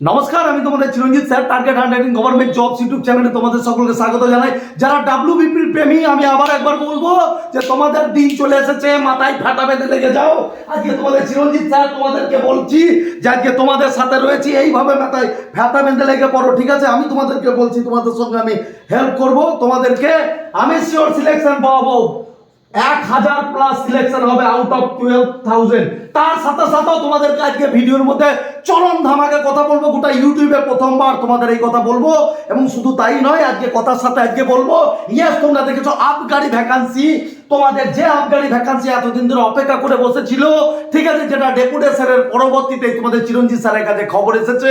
নমস্কার, আমি তোমাদের Chiranjit sir target hundred government jobs YouTube চ্যানেলে তোমাদের সকলকে স্বাগত জানাই। যারা ডাব্লিউবিপির প্রেমী, আমি আবার একবার বলব যে তোমাদের দিন চলে এসেছে, মাথায় ফাটা বেঁধে লেগে যাও। আজকে তোমাদের চিরঞ্জিত স্যার, তোমাদেরকে বলছি যে আজকে তোমাদের সাথে রয়েছি, এইভাবে মাথায় ফাটা বেঁধে লেগে পড়ো, ঠিক আছে? আমি তোমাদেরকে বলছি, তোমাদের সঙ্গে আমি হেল্প করব, তোমাদেরকে আমি শিওর সিলেকশন পাবো। এক হাজার প্লাস সিলেকশন হবে আউট অফ টুয়েলভ থাউজেন্ড তার সাথে সাথেও তোমাদেরকে আজকে ভিডিওর মধ্যে চরম ধামাকে কথা বলব। গোটা ইউটিউবে প্রথমবার তোমাদের এই কথা বলব। এবং শুধু তাই নয়, আজকে কথার সাথে আজকে বলব ইয়েস তোমরা দেখেছ আবগারি ভ্যাকান্সি তোমাদের যে আবগারি ভ্যাকান্সি এতদিন ধরে অপেক্ষা করে বসেছিল, ঠিক আছে, যেটা ডেপুটেশনের পরবর্তীতে তোমাদের চিরঞ্জিত স্যারের কাছে খবর এসেছে,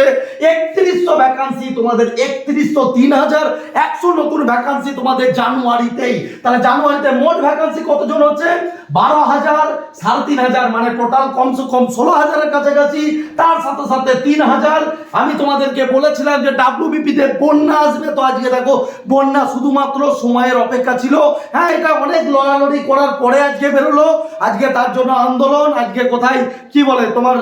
একত্রিশশো ভ্যাকান্সি তোমাদের একত্রিশশো তিন হাজার একশো নতুন ভ্যাকান্সি তোমাদের জানুয়ারিতেই। তাহলে জানুয়ারিতে মোট ভ্যাকান্সি কতজন হচ্ছে? বারো হাজার, সাড়ে তিন হাজার মানে টোটাল কমসে কম ষোলো হাজারের কাছাকাছি। তার সাথে সাথে তিন হাজার। আমি তোমাদেরকে বলেছিলাম যে ডাব্লিউবিপিতে বন্যা আসবে, তো আজকে দেখো, বন্যা শুধুমাত্র সময়ের অপেক্ষা ছিল। হ্যাঁ এটা অনেক লড়ালড়ি করার পরে আজকে বেরোলো, আজকে তার জন্য আন্দোলন, আজকে কোথায়, কি বলে, তোমার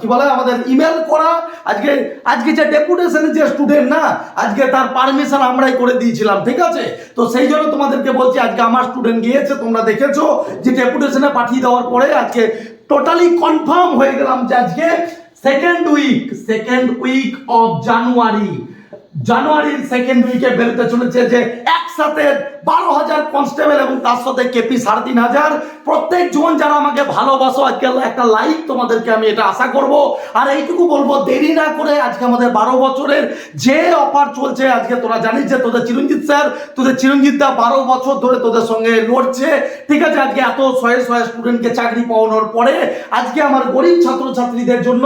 কি বলে, আমাদের ইমেল করা, আজকে আজকে যে ডেপুটেশনের যে স্টুডেন্ট না, আজকে তার পারমিশন আমরাই করে দিয়েছিলাম, ঠিক আছে? তো সেই জন্য তোমাদেরকে বলছি, আজকে আমার স্টুডেন্ট গিয়েছে, তোমরা দেখেছ যে ডেপুটেশনে পাঠিয়ে দেওয়ার পরে আজকে টোটালি কনফার্ম হয়ে গেলাম যে আজকে second week second week of January জানুয়ারির সেকেন্ড উইকে বেরোতে চলেছে যে একসাথে বারো হাজার কনস্টেবল এবং তার সাথে কেপি সাড়ে তিন হাজার। প্রত্যেক জন যারা আমাকে ভালোবাসো, আজকে একটা লাইক তোমাদেরকে আমি এটা আশা করব। আর এইটুকু বলব, দেরি না করে আজকে আমাদের বারো বছরের যে অফার চলছে, আজকে তোরা জানিস যে তোদের চিরঞ্জিত স্যার তোদের চিরঞ্জিত দা বারো বছর ধরে তোদের সঙ্গে লড়ছে। ঠিক আছে, আজকে এত শয়ে শয়ে স্টুডেন্টকে চাকরি পাওয়ানোর পরে আজকে আমার গরিব ছাত্রছাত্রীদের জন্য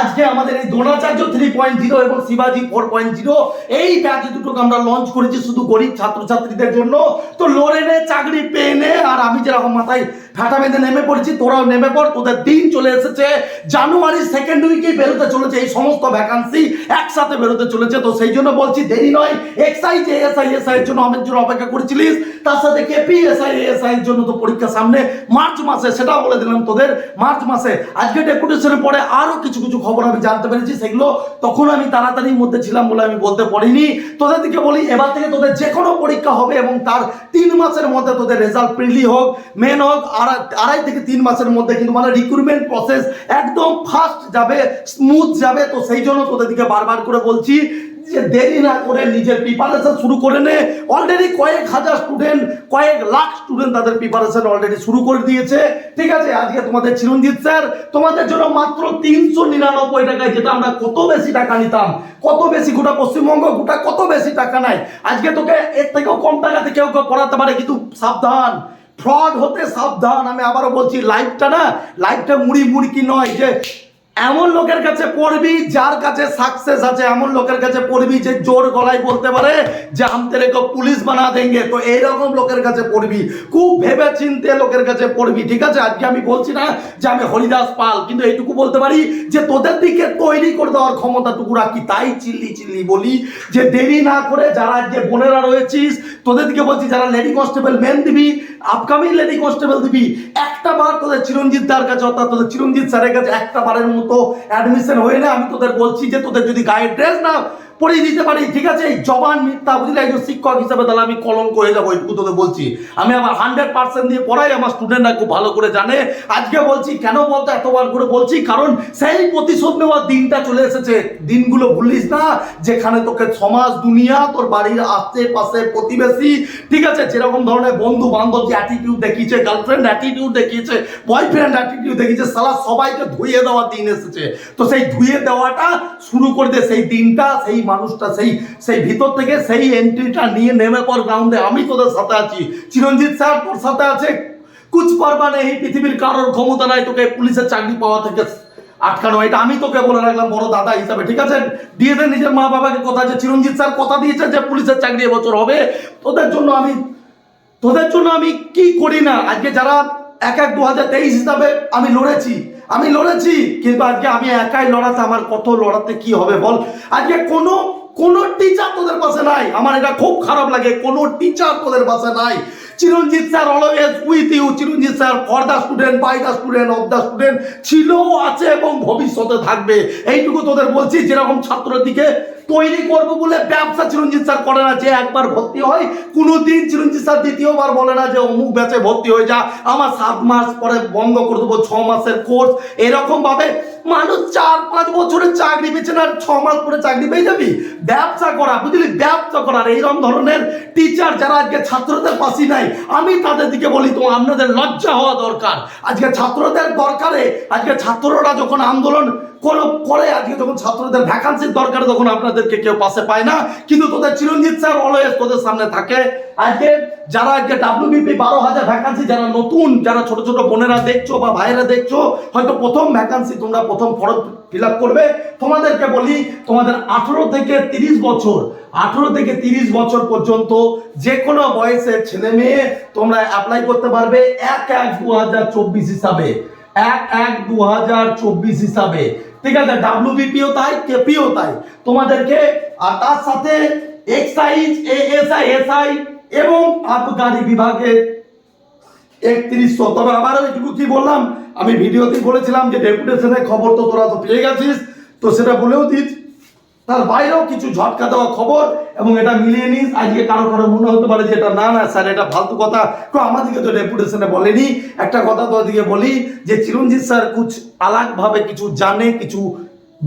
আজকে আমাদের এই দ্রোণাচার্য থ্রি পয়েন্ট জিরো এবং শিবাজি ফোর পয়েন্ট জিরো এই ব্যাচ দুটোকে আমরা লঞ্চ করেছি শুধু গরিব ছাত্রছাত্রীদের জন্য। তো লড়ে নে চাকরি পেয়ে নে, আর আমি যেরকম মাথায় ফাটা বেঁধে নেমে পড়েছি, তোরাও নেমে পড়, তোদের দিন চলে এসেছে। জানুয়ারি সেকেন্ড উইকেই বেরোতে চলেছে, এই সমস্ত ভ্যাকান্সি একসাথে বেরোতে চলেছে। তো সেই জন্য বলছি, দেরি নয় এক্সআই যে এসআই এসআই এর জন্য আমার জন্য অপেক্ষা করেছিলিস তার সাথে কেপি এসআই এসআই এর জন্য তো পরীক্ষা সামনে। মার্চ মাসে, সেটাও বলে দিলাম তোদের, মার্চ মাসে। আজকে ডেপুটেশনের পরে আরও কিছু কিছু খবর আমি জানতে পেরেছি, সেগুলো তখন আমি তাড়াতাড়ির মধ্যে ছিলাম বলে আমি বলতে পারিনি। তোদের দিকে বলি, এবার থেকে তোদের যে কোনো পরীক্ষা হবে এবং তার তিন মাসের মধ্যে তোদের রেজাল্ট প্রিলি হোক মেন হোক, আড়াই থেকে তিন মাসের মধ্যে কিন্তু মানে রিক্রুটমেন্ট প্রসেস একদম ফাস্ট যাবে স্মুথ যাবে। তো সেই জন্য তোদেরকে বারবার করে বলছি যে দেরি না করে নিজের প্রিপারেশন শুরু করে নে। অলরেডি কয়েক হাজার স্টুডেন্ট কয়েক লাখ স্টুডেন্ট তাদের প্রিপারেশন অলরেডি শুরু করে দিয়েছে। ঠিক আছে, আজকে তোমাদের চিরঞ্জিত স্যার, তোমাদের জন্য মাত্র তিনশো নিরানব্বই টাকায় যেটা আমরা কত বেশি টাকা নিতাম, কত বেশি গোটা পশ্চিমবঙ্গ, গোটা কত বেশি টাকা নেয় আজকে তোকে এর থেকেও কম টাকাতে কেউ কেউ পড়াতে পারে, কিন্তু সাবধান। ফ্রড হতে সাবধান। আমি আবারও বলছি লাইফটা না লাইফটা মুড়ি মুড়কি নয় যে এমন লোকের কাছে পড়বি যার কাছে সাকসেস আছে, এমন লোকের কাছে পড়বি যে জোর গলায় বলতে পারে যে আম তেরে পুলিশ বানা দেঙ্গে। তো এইরকম লোকের কাছে পড়বি খুব ভেবে চিনতে লোকের কাছে পড়বি ঠিক আছে? আজকে আমি বলছি না যে আমি হরিদাস পাল, কিন্তু এইটুকু বলতে পারি যে তোদের দিকে তৈরি করে দেওয়ার ক্ষমতা ক্ষমতাটুকু রাখি। তাই চিল্লি চিল্লি বলি যে দেরি না করে যারা আজকে বোনেরা রয়েছিস, তোদের দিকে বলছি যারা লেডি কনস্টেবল মেন দিবি আপকামিং লেডি কনস্টেবল দিবি, একটা বার তোদের চিরঞ্জিত দার কাছে, অর্থাৎ তোদের চিরঞ্জিত স্যারের কাছে একটা বারের মতো অ্যাডমিশন হয়ে না আমি তোদের বলছি যে তোদের যদি গায়ের ড্রেস না পরিয়ে দিতে পারি, ঠিক আছে? এই জবান মিথ্যা বুঝলি একজন শিক্ষক হিসাবে তাহলে আমি কলঙ্ক হয়ে যাব, এইটুকু তোদের বলছি। আমি আমার হান্ড্রেড পার্সেন্ট দিয়ে পড়াই, আমার স্টুডেন্টরা খুব ভালো করে জানে। আজকে বলছি, কেন বলতো এতবার করে বলছি? কারণ সেই প্রতিশোধ নেওয়ার দিনটা চলে এসেছে। দিনগুলো ভুলিস না, যেখানে তোকে সমাজ, দুনিয়া, তোর বাড়ির আশেপাশে প্রতিবেশী, ঠিক আছে? যেরকম ধরনের বন্ধু বান্ধব যে অ্যাটিটিউড দেখিয়েছে গার্লফ্রেন্ড অ্যাটিটিউড দেখিয়েছে বয়ফ্রেন্ড অ্যাটিটিউড দেখিয়েছে, সালা সবাইকে ধুয়ে দেওয়ার দিন এসেছে। তো সেই ধুয়ে দেওয়াটা শুরু করে দে, সেই দিনটা, সেই মানুষটা সেই সেই ভিতর থেকে সেই এন্ট্রিটা নিয়ে নেমে পর গ্রাউন্ডে আমি তোদের সাথে আছি। চিরঞ্জিত স্যার তোর সাথে আছে। কুচ পারবা নেই পৃথিবীর কারোর ক্ষমতা নাই। তোকে পুলিশের চাকরি পাওয়া থেকে আটকানো। এটা আমি তোকে বলে রাখলাম, বড় দাদা হিসাবে, ঠিক আছে? দিয়ে দে নিজের মা বাবাকে কথা যে, চিরঞ্জিত স্যার কথা দিয়েছে যে, পুলিশের চাকরি এবছর হবে। তোদের জন্য আমি, তোদের জন্য আমি কি করি না? আজকে যারা এক এক দু হাজার তেইশ হিসাবে আমি লড়েছি আমি লড়েছি, কিন্তু আজকে আমি একাই লড়াতে, আমার কত লড়াতে কি হবে বল? আজকে কোনো কোনো টিচার তোদের পাশে নাই। আমার এটা খুব খারাপ লাগে, কোনো টিচার তোদের পাশে নাই। Chiranjit sir always with you Chiranjit sir for the student by the student of the student ছিল আছে এবং ভবিষ্যতে থাকবে। এইটুকু তোদের বলছি, যেরকম ছাত্রের দিকে তৈরি করব বলে ব্যবসা চিরঞ্জিত স্যার করে না, যে একবার ভর্তি হয় কোনো দিন চিরঞ্জিত স্যার দ্বিতীয়বার বলে না যে, অমুক ব্যাচে ভর্তি হয়ে যা, আমার সাত মাস পরে বন্ধ করে দেবো, ছ মাসের কোর্স এরকমভাবে মানুষ চার পাঁচ বছরের চাকরি পেয়েছে না ছ মাস পরে চাকরি পেয়ে যাবি? ব্যবসা করা, বুঝলি? ব্যবসা করার এইরকম ধরনের টিচার যারা আজকে ছাত্রদের পাশে নাই আমি তাদের দিকে বলি তো আপনাদের লজ্জা হওয়া দরকার। আজকে ছাত্রদের দরকারে, আজকে ছাত্ররা যখন আন্দোলন করে- করে আজকে যখন ছাত্রদের ভ্যাকান্সির দরকার তখন আপনাদেরকে কেউ পাশে পায় না। কিন্তু তোদের চিরঞ্জিত স্যার অলওয়েজ তোদের সামনে থাকে। আজকে যারা আজকে ডাব্লিউবিপি বারো হাজার ভ্যাকান্সি যারা নতুন, যারা ছোট ছোট বোনেরা দেখছ বা ভাইয়েরা দেখছ, হয়তো প্রথম ভ্যাকান্সি তোমরা প্রথম ফর্ম ফিল আপ করবে। তোমাদেরকে বলি, তোমাদের আঠেরো থেকে তিরিশ বছর, আঠেরো থেকে তিরিশ বছর পর্যন্ত যে কোনো বয়সের ছেলে মেয়ে তোমরা অ্যাপ্লাই করতে পারবে এক এক দু হাজার চব্বিশ হিসাবে। এক এক দু হাজার চব্বিশ হিসাবে। ঠিক আছে ডাব্লিউবিপিও তাই কেপিও তাই। তোমাদেরকে, আর তার সাথে এক্সাইজ এএসআই এসআই এবং আবগারি বিভাগের একত্রিশশো তবে আবারও এটুকু কি বললাম, আমি ভিডিওতে বলেছিলাম যে ডেপুটেশনের খবর তো তোরা তো পেয়ে গেছিস, তো সেটা বলেও দিস। তার বাইরেও কিছু ঝটকা দেওয়া খবর এবং এটা মিলিয়ে নিস আজকে কারও কারও মনে হতে পারে যে এটা না না, স্যার, এটা ফালতু কথা। তো আমাদেরকে তো ডেপুটেশনে বলেনি। একটা কথা তো ওদিকে বলি যে চিরঞ্জিত স্যার কুছ আলাগ ভাবে কিছু জানে, কিছু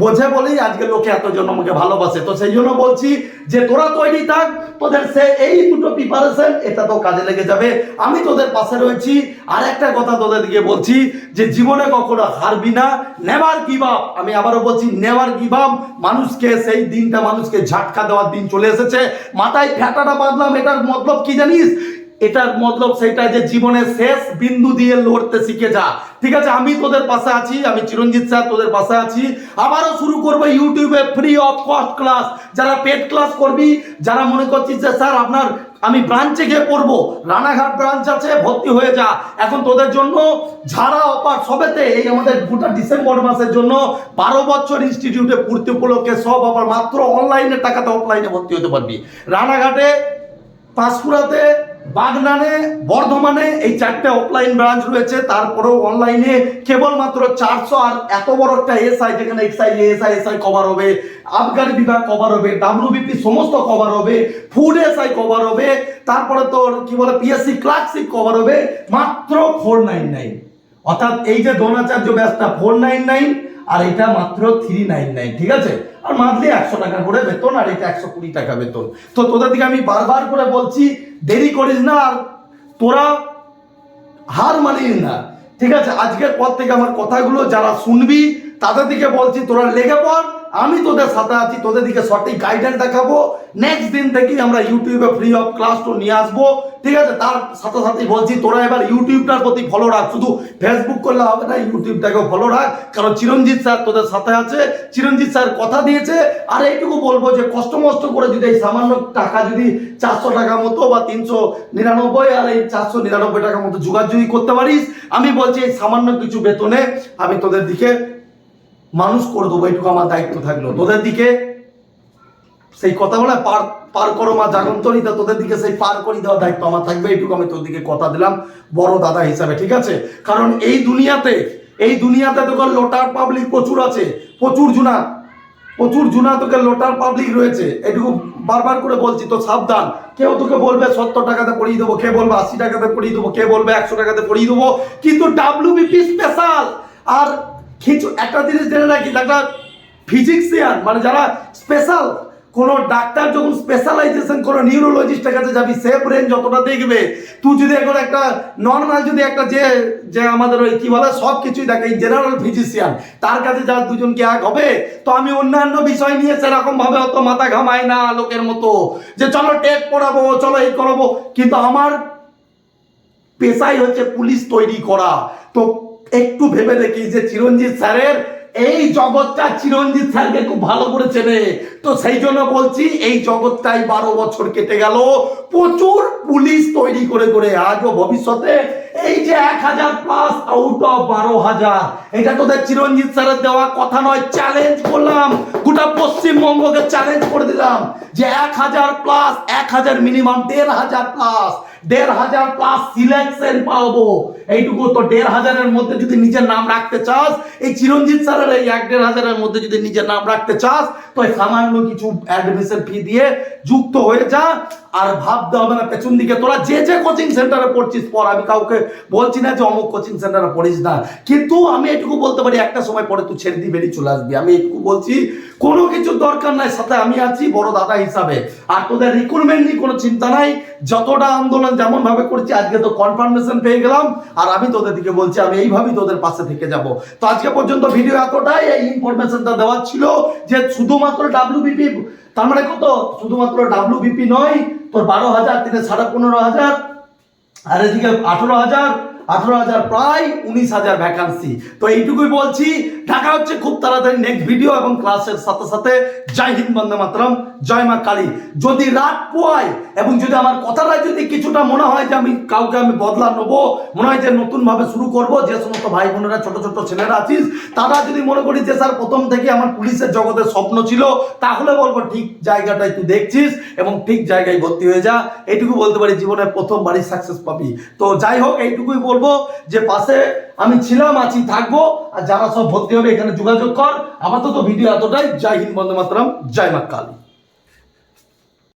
বোঝে বলেই আজকে লোকে এত এতজন আমাকে ভালোবাসে। তো সেই জন্য বলছি যে তোরা তৈরি থাক, তোদের সে এই দুটো প্রিপারেশন এটা তো কাজে লেগে যাবে। আমি তোদের পাশে রয়েছি। আর একটা কথা তোদের দিকে বলছি যে জীবনে কখনো হারবি না। নেভার গিভ আপ আমি আবারও বলছি নেভার গিভ আপ মানুষকে সেই দিনটা, মানুষকে ঝাটকা দেওয়ার দিন চলে এসেছে। মাথায় ফ্যাটাটা বাঁধলাম, এটার মতলব কি জানিস? এটার মতলব সেটা যে জীবনের শেষ বিন্দু দিয়ে লড়তে শিখে যা। ঠিক আছে, আমি তোদের পাশে আছি, আমি চিরঞ্জিত স্যার তোদের পাশে আছি। আবারও শুরু করব ইউটিউবে ফ্রি অফ কস্ট ক্লাস যারা পেড ক্লাস করবি, যারা মনে করছিস যে, স্যার, আপনার, আমি ব্রাঞ্চে গিয়ে পড়ব, রানাঘাট ব্রাঞ্চ আছে, ভর্তি হয়ে যা। এখন তোদের জন্য ঝাড়া অপার সবেতে এই আমাদের গোটা ডিসেম্বর মাসের জন্য বারো বছর ইনস্টিটিউটে পড়তে উপলক্ষে সব আবার মাত্র অনলাইনে টাকাতে অফলাইনে ভর্তি হতে পারবি। রানাঘাটে পাঁশকুড়াতে বাগনানে, বর্ধমানে এই চারটে অফলাইন ব্রাঞ্চ রয়েছে। তারপরেও অনলাইনে কেবলমাত্র চারশো আর এত বড় একটা এসআই যেখানে এক্সআই এসআই এসআই কভার হবে, আবগারি বিভাগ কভার হবে ডাব্লিউবিপি সমস্ত কভার হবে ফুড এসআই কভার হবে, তারপরে তোর কি বলে পিএসসি ক্লার্কশিপ কভার হবে, মাত্র ফোর নাইন নাইন অর্থাৎ এই যে দ্রোণাচার্য ব্যাচটা ফোর নাইন নাইন আর এটা মাত্র থ্রি নাইন নাইন ঠিক আছে? আর মান্থলি একশো টাকা করে বেতন আর এটা একশো কুড়ি টাকা বেতন। তো তোদের দিকে আমি বারবার করে বলছি, দেরি করিস না আর তোরা হার মানিস না। ঠিক আছে, আজকের পর থেকে আমার কথাগুলো যারা শুনবি, তাদের দিকে বলছি, তোরা লেগে পড়। আমি তোদের সাথে আছি, তোদের দিকে সঠিক গাইডেন্স দেখাবো। নেক্সট দিন থেকেই আমরা ইউটিউবে ফ্রি অফ ক্লাস তো নিয়ে আসব। ঠিক আছে? তার সাথে সাথে বলছি, তোরা এবার ইউটিউবটার প্রতি ফলো রাখ। শুধু ফেসবুক করলে হবে না ইউটিউবটাকেও ফলো রাখ। কারণ চিরঞ্জিত স্যার তোদের সাথে আছে। চিরঞ্জিত স্যার কথা দিয়েছে। আর এইটুকু বলব যে কষ্ট মষ্ট করে যদি এই সামান্য টাকা যদি চারশো টাকা মতো বা তিনশো নিরানব্বই আর এই চারশো নিরানব্বই টাকা মতো যোগাযোগই করতে পারিস, আমি বলছি এই সামান্য কিছু বেতনে আমি তোদের দিকে মানুষ করে দেবো, এইটুকু আমার দায়িত্ব থাকল। তোদের দিকে সেই কথা বলে পার পার করো মা জাগন্তরিতা তোদের দিকে সেই পার করে দেওয়ার দায়িত্ব আমার থাকবে, এইটুকু আমি তোর দিকে কথা দিলাম, বড় দাদা হিসাবে, ঠিক আছে? কারণ এই দুনিয়াতে এই দুনিয়াতে তোকে লোটার পাবলিক প্রচুর আছে, প্রচুর জুনা প্রচুর জুনা তোকে লোটার পাবলিক রয়েছে এটুকু বারবার করে বলছি, তো সাবধান। কেউ তোকে বলবে সত্তর টাকাতে পড়িয়ে দেবো, কে বলবে আশি টাকাতে পড়িয়ে দেবো, কে বলবে একশো টাকাতে পড়িয়ে দেবো, কিন্তু ডাব্লিউবিপি স্পেশাল আর কিছু একটা জিনিস জেনে রাখি একটা ফিজিক্সিয়ান মানে যারা স্পেশাল কোনো ডাক্তার যখন স্পেশালাইজেশন কোনো নিউরোলজিস্টের কাছে যাবি, সে ব্রেন যতটা দেখবে, তুই যদি এখন একটা নর্মাল যদি একটা যে যে আমাদের ওই কি বলে সব কিছুই দেখে জেনারেল ফিজিশিয়ান তার কাছে যা দুজনকে এক হবে? তো আমি অন্যান্য বিষয় নিয়ে সেরকম ভাবে অত মাথা ঘামাই না লোকের মতো, যে চলো টেট পড়াবো, চলো এই করাবো, কিন্তু আমার পেশাই হচ্ছে পুলিশ তৈরি করা। তো একটু ভেবে দেখি যে চিরঞ্জিত স্যারের এই জগৎটা চিরঞ্জিত স্যারকে খুব ভালো করে চেনে। তো সেই জন্য বলছি, এই জগৎটাই বারো বছর কেটে গেল। প্রচুর পুলিশ তৈরি করে করে আজও ভবিষ্যতে এই যে এক হাজার প্লাস আউট অফ বারো হাজার, এটা তোদের চিরঞ্জিত স্যারের দেওয়া কথা নয় চ্যালেঞ্জ করলাম। গোটা পশ্চিমবঙ্গকে চ্যালেঞ্জ করে দিলাম যে এক হাজার প্লাস এক হাজার মিনিমাম দেড় হাজার প্লাস দেড় হাজার প্লাস সিলেকশন পাবো। এইটুকু তো দেড় হাজারের মধ্যে যদি নিজের নাম রাখতে চাস, এই চিরঞ্জিত স্যারের এই এক দেড় হাজারের মধ্যে যদি নিজের নাম রাখতে চাস, তো সামান্য কিছু অ্যাডমিশন ফি দিয়ে যুক্ত হয়ে যা। আর ভাবতে হবে না, পেছন দিকে তোরা যে যে কোচিং সেন্টারে পড়ছিস পর আমি কাউকে বলছি না যে অমুক কোচিং সেন্টারে পড়িস না। কিন্তু আমি এটুকু বলতে পারি, একটা সময় পরে তুই ছেড়ে দিয়ে বেরিয়ে চলে আসবি। আমি এটুকু বলছি কোনো কিছুর দরকার নাই, সাথে আমি আছি বড় দাদা হিসাবে। আর তোদের রিক্রুটমেন্ট নিয়ে কোনো চিন্তা নাই, যতটা আন্দোলন যেমন ভাবে করছি, আজকে তো কনফার্মেশন পেয়ে গেলাম, আর আমি তোদের দিকে বলছি, আমি এইভাবেই তোদের পাশে থেকে যাব। তো আজকে পর্যন্ত ভিডিও এতটাই, এই ইনফরমেশনটা দেওয়ার ছিল যে শুধুমাত্র ডাব্লিউবিপি তার মানে কত? শুধুমাত্র ডাব্লিউবিপি নয়, তোর বারো হাজার থেকে সাড়ে পনেরো হাজার, আর এদিকে আঠেরো হাজার আঠেরো হাজার, প্রায় উনিশ হাজার ভ্যাকান্সি তো এইটুকুই বলছি ঢাকা হচ্ছে খুব তাড়াতাড়ি নেক্সট ভিডিও এবং ক্লাসের সাথে সাথে। জয় হিন্দ, বন্দে মাতরম, জয় মা কালী। যদি রাত পোয়ায় এবং যদি আমার কথাটা যদি কিছুটা মনে হয় যে আমি কাউকে আমি বদলা নেব, মনে হয় যে নতুনভাবে শুরু করব, যে সমস্ত ভাই বোনেরা, ছোট ছোট ছেলেরা আছিস, তারা যদি মনে করি যে স্যার প্রথম থেকে আমার পুলিশের জগতের স্বপ্ন ছিল, তাহলে বলব ঠিক জায়গাটাই তুই দেখছিস এবং ঠিক জায়গায় ভর্তি হয়ে যা। এইটুকু বলতে পারি, জীবনের প্রথমবারই সাকসেস পাবি। তো যাই হোক, এইটুকুই বলব যে পাশে আমি ছিলাম, আছি, থাকব, আর যারা সব ভর্তি হবে, এখানে যোগাযোগ কর। আপাতত ভিডিও এতটাই। জয় হিন্দ, বন্দে মাতরম। জয় মা কালী।